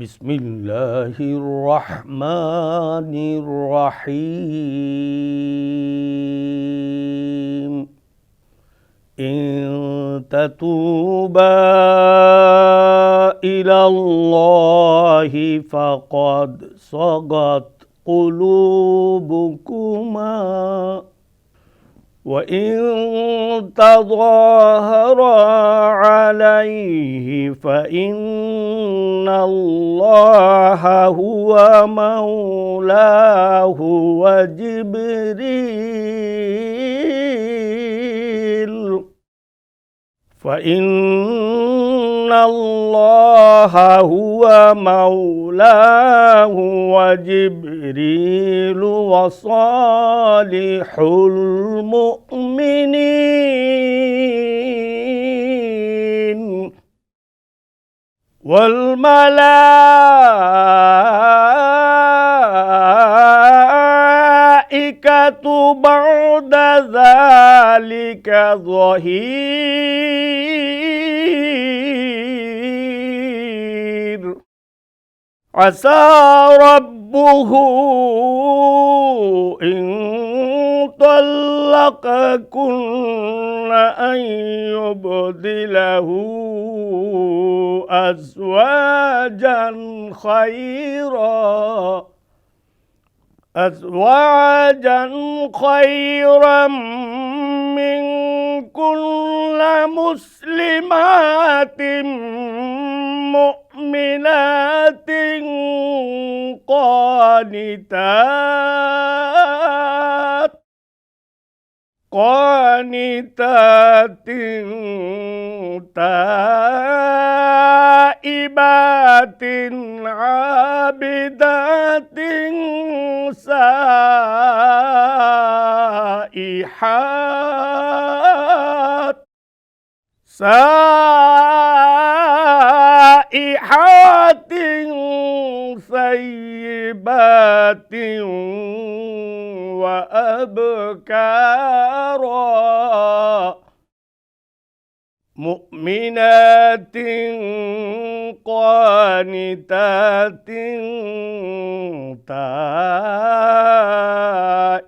بسم الله الرحمن الرحيم. إن تتوبا إلى الله فقد صغت قلوبكما. وإن تظاهر عليه فإن الله هو مولاه وجبريل. فإن الله هو مولاه وجبريل وصالح المؤمنين والملائكة بعد ذلك ظهير عسى ربه إن طلقكن أن يبدله أزواجا خيرا أزواجا خيرا منكن مسلمات مؤمنات قانتات قانتات تائبات عابدات سائحات سائحات ثيبات وأبكارا مؤمنات قانتات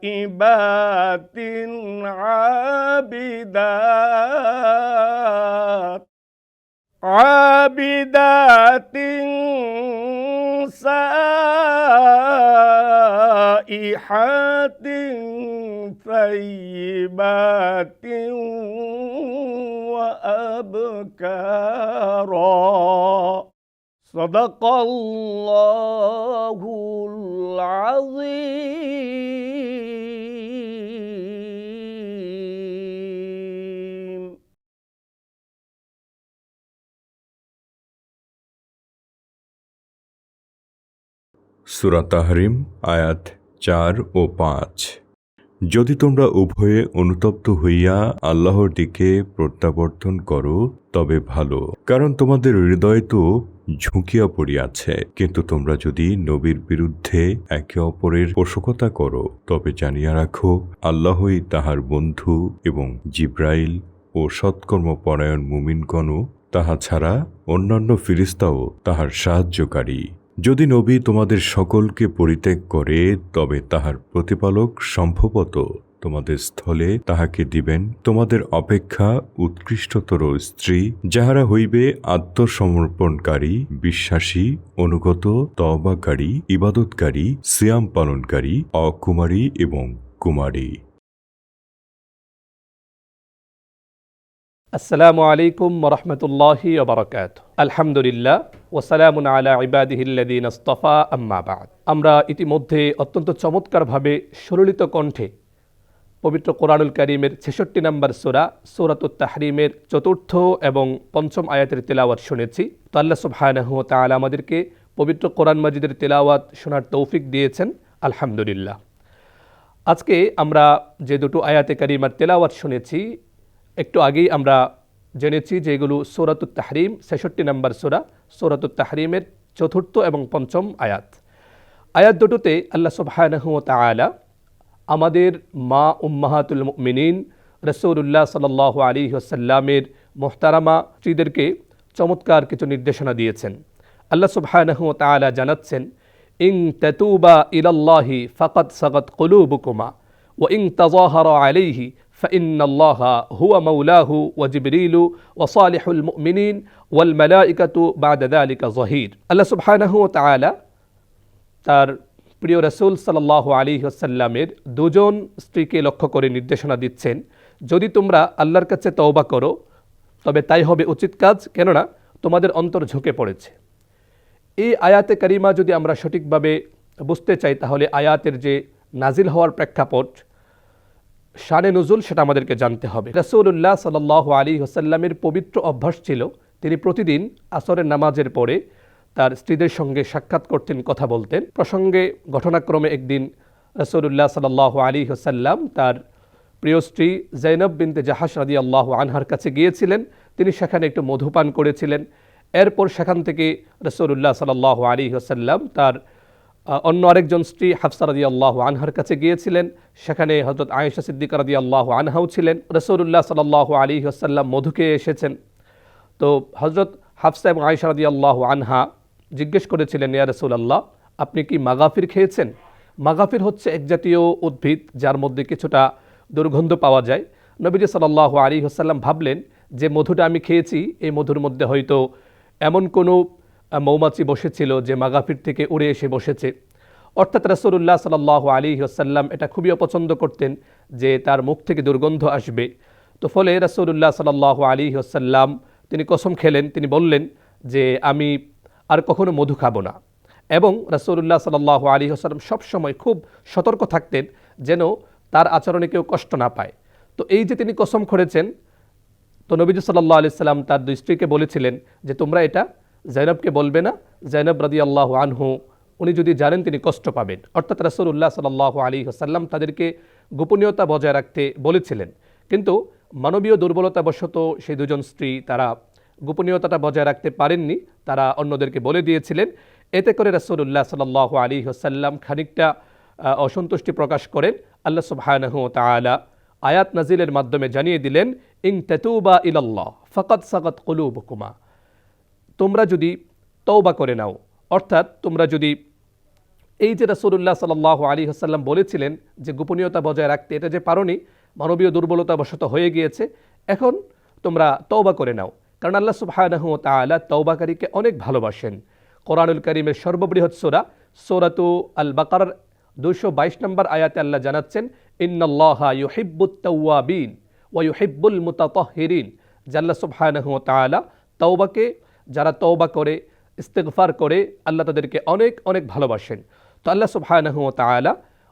تائبات عابدات عابدات سائحات ثيبات وأبكارا. صدق الله العظيم. সুরা তাহরিম, আয়াত চার ও পাঁচ। যদি তোমরা উভয়ে অনুতপ্ত হইয়া আল্লাহর দিকে প্রত্যাবর্তন করো, তবে ভালো, কারণ তোমাদের হৃদয় তো ঝুঁকিয়া পড়িয়াছে। কিন্তু তোমরা যদি নবীর বিরুদ্ধে একে অপরের পোষকতা করো, তবে জানিয়া রাখো, আল্লাহই তাহার বন্ধু এবং জিব্রাইল ও সৎকর্মপরায়ণ মুমিনগণও তাহা ছাড়া অন্যান্য ফিরিস্তাও তাহার সাহায্যকারী। যদি নবী তোমাদের সকলকে পরিত্যাগ করে, তবে তাহার প্রতিপালক সম্ভবত তোমাদের স্থলে তাহাকে দিবেন। তোমাদের অপেক্ষা উৎকৃষ্টতর স্ত্রী, যাহারা হইবে আত্মসমর্পণকারী, বিশ্বাসী, অনুগত তবাকারী ইবাদতকারী, সিয়াম পালনকারী, অকুমারী এবং কুমারী। আসসালামু আলাইকুম রহমতুল্লাহি ওবরাকাত আলহামদুলিল্লাহ ওসালামুন আলা ইবাদিহিল্লাদিন আস্তফা আম্মাবাদ আমরা ইতিমধ্যে অত্যন্ত চমৎকারভাবে সুললিত কণ্ঠে পবিত্র কোরআনুল করিমের ছেষট্টি নম্বর সোরা, সৌরাতুত তাহরিমের চতুর্থ এবং পঞ্চম আয়াতের তেলাওয়াত শুনেছি। তো আল্লাহ সুবহানাহু তাআলা আমাদেরকে পবিত্র কোরআন মাজিদের তেলাওয়াত শোনার তৌফিক দিয়েছেন। আলহামদুলিল্লাহ। আজকে আমরা যে দুটো আয়াতে কারিমার তেলাওয়াত শুনেছি একটু আগেই আমরা জেনেছি যে এগুলো সৌরাতুত তাহরিম ছেষট্টি নম্বর সোরা সৌরাতুত তাহরিমের চতুর্থ এবং পঞ্চম আয়াত। আয়াত দুটোতে আল্লাহ সুবহানাহু ওয়া আমাদের মা উম্মাহাতুল মিনিন রসৌল্লাহ সাল্লাহ আলী ওসাল্লামের মোহতারামা স্ত্রীদেরকে চমৎকার কিছু নির্দেশনা দিয়েছেন। আল্লাহ সুবহানাহু ওয়া তাআলা জানাচ্ছেন ইং তাতুবা ইলাল্লাহি ফাকাদ সাগাত কুলুবুকুমা ও ইং তাযাহারা আলাইহি فإن الله هو مولاه وجبريل وصالح المؤمنين والملائكة بعد ذلك ظهير الله سبحانه وتعالى তার প্রিয় রসুল সাল্লাহ আলী আসাল্লামের দুজন স্ত্রীকে লক্ষ্য করে নির্দেশনা দিচ্ছেন যদি তোমরা আল্লাহর কাছে তওবা করো তবে তাই হবে উচিত কাজ কেননা তোমাদের অন্তর ঝুঁকে পড়েছে এই আয়াতে কারিমা যদি আমরা সঠিকভাবে বুঝতে চাই তাহলে আয়াতের যে নাজিল হওয়ার প্রেক্ষাপট শানে নজুল সেটা আমাদেরকে জানতে হবে। রসুল্লাহ সাল্লাহ আলী হোসাল্লামের পবিত্র অভ্যাস ছিল, তিনি প্রতিদিন আসরের নামাজের পরে তার স্ত্রীদের সঙ্গে সাক্ষাৎ করতেন, কথা বলতেন। প্রসঙ্গে ঘটনাক্রমে একদিন রসুল্লাহ সাল্লাহ আলী হোসাল্লাম তার প্রিয় স্ত্রী জৈনব বিনতে জাহাস রাদি আল্লাহ আনহার কাছে গিয়েছিলেন। তিনি সেখানে একটু মধুপান করেছিলেন। এরপর সেখান থেকে রসুল্লাহ সাল্লাহ আলী হোসাল্লাম তার অন্য আরেকজন স্ত্রী হাফসা রাদি আল্লাহ আনহার কাছে গিয়েছিলেন। সেখানে হজরত আয়েশা সিদ্দিকা রাদি আল্লাহ আনহাও ছিলেন। রসুল্লাহ সাল্লাহ আলী হোসাল্লাম মধুকে এসেছেন। তো হজরত হাফসা এবং আয়েশা রাদি আল্লাহ আনহা জিজ্ঞেস করেছিলেন, ইয়া রসুল আল্লাহ আপনি কি মাগাফির খেয়েছেন? মাগাফির হচ্ছে এক জাতীয় উদ্ভিদ যার মধ্যে কিছুটা দুর্গন্ধ পাওয়া যায়। নবীজি সাল্লাহ আলী হোসাল্লাম ভাবলেন, যে মধুটা আমি খেয়েছি, এই মধুর মধ্যে হয়তো এমন কোনো মৌমাছি বসেছিল, যে মাগাফির থেকে উড়ে এসে বসেছে। অর্থাৎ রসুল্লাহ সাল্লাহ আলী হোসাল্লাম এটা খুবই অপছন্দ করতেন, যে তার মুখ থেকে দুর্গন্ধ আসবে। তো ফলে রসুল্লাহ সাল্লাহ আলী হোসাল্লাম তিনি কসম খেলেন, তিনি বললেন যে আমি আর কখনো মধু খাব না। এবং রসুল্লাহ সাল্লাহ আলী হাসালাম সবসময় খুব সতর্ক থাকতেন, যেন তার আচরণে কেউ কষ্ট না পায়। তো এই যে তিনি কসম করেছেন, তো নবীজ সাল্লাহ আলি সাল্লাম তার দুই স্ত্রীকে বলেছিলেন যে তোমরা এটা জৈনবকে বলবে না, জৈনব রাদি আল্লাহ আনহু, উনি যদি জানেন তিনি কষ্ট পাবেন। অর্থাৎ রসুল্লাহ সাল্লাহ আলী হাসাল্লাম তাদেরকে গোপনীয়তা বজায় রাখতে বলেছিলেন। কিন্তু মানবীয় দুর্বলতাবশত সেই দুজন স্ত্রী তারা গোপনীয়তাটা বজায় রাখতে পারেননি, তারা অন্যদেরকে বলে দিয়েছিলেন। এতে করে রসুল্লাহ সাল্লাহ আলী হাসাল্লাম খানিকটা অসন্তুষ্টি প্রকাশ করেন। আল্লাহ ওয়া আয়াত নাজিলের মাধ্যমে জানিয়ে দিলেন ইং তেতুবা ইলাল্লাহ ফকত সাকাত কুলুবকুমা। যদি তওবা করে নাও, অর্থাৎ তোমরা যদি এই যে রাসূলুল্লাহ সাল্লাহ আলী হাসাল্লাম বলেছিলেন যে গোপনীয়তা বজায় রাখতে এটা যে পারোনি, মানবীয় দুর্বলতা বশত হয়ে গিয়েছে, এখন তোমরা তওবা করে নাও। কারণ আল্লাহ সুবহানাহু তাআলা তওবাকারীকে অনেক ভালোবাসেন। কোরআনুল করিমের সর্ববৃহৎ সোরা, সোরাতু আল বাকার দুশো বাইশ নম্বর আয়াতে আল্লাহ জানাচ্ছেন, ইন্নাল্লাহা ইউহিব্বুত তাওয়াবিন ওয়া জাল্লা সুবহানাহু ওয়া তাআলা তওবাকে যারা তওবা করে ইস্তেগফার করে আল্লাহ তাদেরকে অনেক অনেক ভালোবাসেন। তো আল্লাহ সুবহানাহু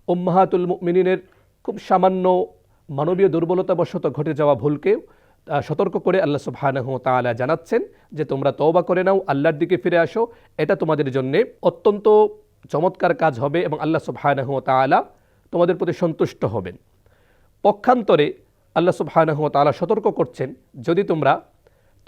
উম্মাহাতুল মুমিনিনের খুব সামান্য মানবীয় দুর্বলতাবশত ঘটে যাওয়া ভুলকে আহ, সতর্ক করে আল্লাহ সুবহানাহু তাআলা জানাচ্ছেন যে তোমরা তওবা করে নাও আল্লাহর দিকে ফিরে আসো। এটা তোমাদের জন্য অত্যন্ত চমৎকার কাজ হবে এবং আল্লাহ সুবহানাহু তাআলা তোমাদের প্রতি সন্তুষ্ট হবেন। পক্ষান্তরে আল্লাহ সুবহানাহু তাআলা সতর্ক করছেন যদি তোমরা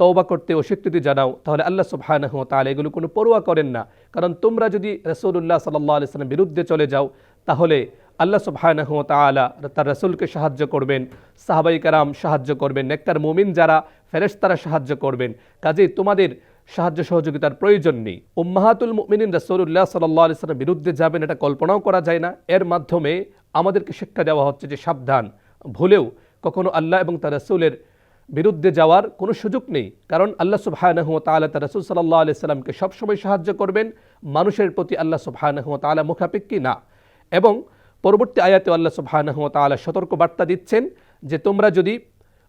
তওবা করতে অস্বীকৃতি জানাও, তাহলে আল্লাহ সুবহানাহু তাআলা এগুলো কোনো পরোয়া করেন না। কারণ তোমরা যদি রাসূলুল্লাহ সাল্লাল্লাহু আলাইহি সাল্লামের বিরুদ্ধে চলে যাও, তাহলে আল্লাহ সুবহানাহু তাআলা তার রাসূলকে সাহায্য করবেন, সাহাবাই কারাম সাহায্য করবেন, নেককার মুমিন যারা, ফেরেশতারা সাহায্য করবেন। কাজেই তোমাদের সাহায্য সহযোগিতার প্রয়োজন নেই। উম্মাহাতুল মুমিনিন রাসূলুল্লাহ সাল্লাল্লাহু আলাইহি বিরুদ্ধে যাবেন, এটা কল্পনাও করা যায় না। এর মাধ্যমে আমাদেরকে শিক্ষা দেওয়া হচ্ছে যে সাবধান। ভুলেও কখনো আল্লাহ এবং তার রাসূলের বিরুদ্ধে যাওয়ার কোনো সুযোগ নেই। কারণ আল্লাহ সুবহানাহু তাআলা তার রাসূল সাল্লাল্লাহু আলাইহি সাল্লামকে সবসময় সাহায্য করবেন, মানুষের প্রতি আল্লাহ সুবহানাহু তাআলা মুখাপেক্ষী না। এবং পরবর্তী আয়াতে আল্লাহ সুবহানাহু তাআলা সতর্ক বার্তা দিচ্ছেন যে তোমরা যদি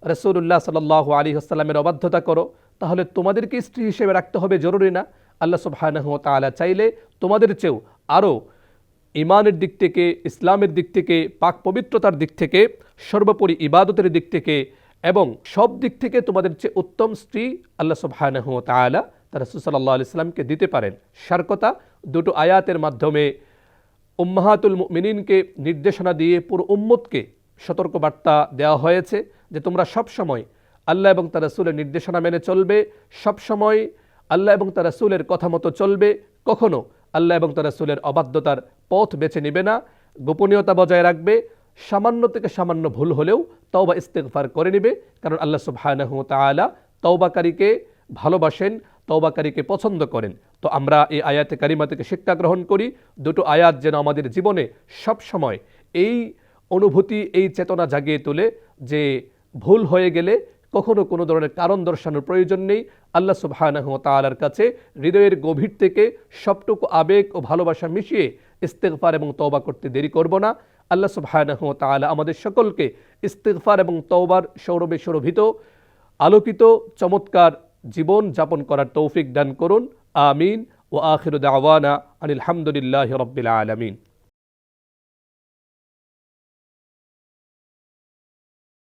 রসুল্লাহ সাল্লাহ আলী আসসালামের অবাধ্যতা করো, তাহলে তোমাদেরকে স্ত্রী হিসেবে রাখতে হবে জরুরি না। আল্লাহ সুবহানাহু তাআলা চাইলে তোমাদের চেয়েও আরও ইমানের দিক থেকে, ইসলামের দিক থেকে, পাক পবিত্রতার দিক থেকে, সর্বোপরি ইবাদতের দিক থেকে এবং সব দিক থেকে তোমাদের চেয়ে উত্তম স্ত্রী আল্লাহ সুবহানাহু তাআলা, তারা সুসাল্লাহ আলিয়াল্লামকে দিতে পারেন। সার কথা দুটো আয়াতের মাধ্যমে উম্মাহাতুল মিনিনকে নির্দেশনা দিয়ে পুরো উম্মতকে সতর্কবার্তা দেওয়া হয়েছে যে তোমরা সব সময় আল্লাহ এবং তার রাসূলের নির্দেশনা মেনে চলবে, সব সময় আল্লাহ এবং তার রাসূলের কথা মতো চলবে, কখনো আল্লাহ এবং তার রাসূলের অবাধ্যতার পথ বেছে নেবে না, গোপনীয়তা বজায় রাখবে, সামান্য থেকে সামান্য ভুল হলেও তওবা ইস্তেগফার করে নেবে, কারণ আল্লাহ সুবহানাহু তাআলা তওবাকারীকে ভালোবাসেন, তওবাকারীকে পছন্দ করেন। তো আমরা এই আয়াতে কারিমা থেকে শিক্ষা গ্রহণ করি, দুটো আয়াত যেন আমাদের জীবনে সব সময় এই অনুভূতি, এই চেতনা জাগিয়ে তোলে যে ভুল হয়ে গেলে কখনো কোনো ধরনের কারণ দর্শানোর প্রয়োজন নেই। আল্লাহ সুবহানাহু তাআলার কাছে হৃদয়ের গভীর থেকে সবটুকু আবেগ ও ভালোবাসা মিশিয়ে ইস্তেগফার এবং তওবা করতে দেরি করব না। আল্লাহ ওয়া তাআলা আমাদের সকলকে ইস্তেফার এবং তওবার সৌরভে সৌরভিত, আলোকিত, চমৎকার জীবন যাপন করার তৌফিক দান করুন। আমিন। ও আখির দাওয়ানা আনিল রবিল আলমিন।